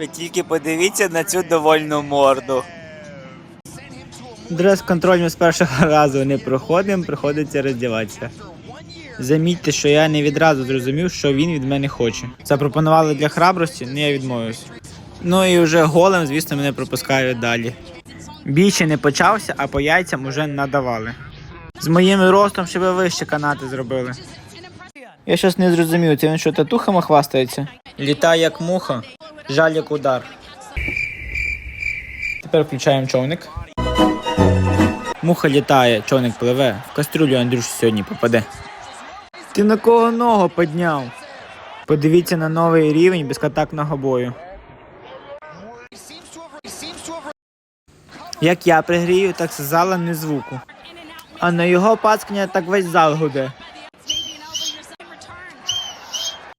Ви тільки подивіться на цю довольну морду. Дрес-контроль ми з першого разу не проходимо, приходиться роздіватися. Замітьте, що я не відразу зрозумів, що він від мене хоче. Запропонували для храбрості, не я відмовився. Ну і вже голим, звісно, мене пропускають далі. Бій ще не почався, а по яйцям уже надавали. З моїм ростом ще ви вище канати зробили. Я щось не зрозумів, це він що татухами хвастається? Літає як муха, жаль як удар. Тепер включаємо човник. Муха літає, човник пливе. В кастрюлю Андрюш сьогодні попаде. Ти на кого ногу підняв? Подивіться на новий рівень безконтактного бою. Як я пригрію, так з зала не звуку. А на його пацкання так весь зал гуде.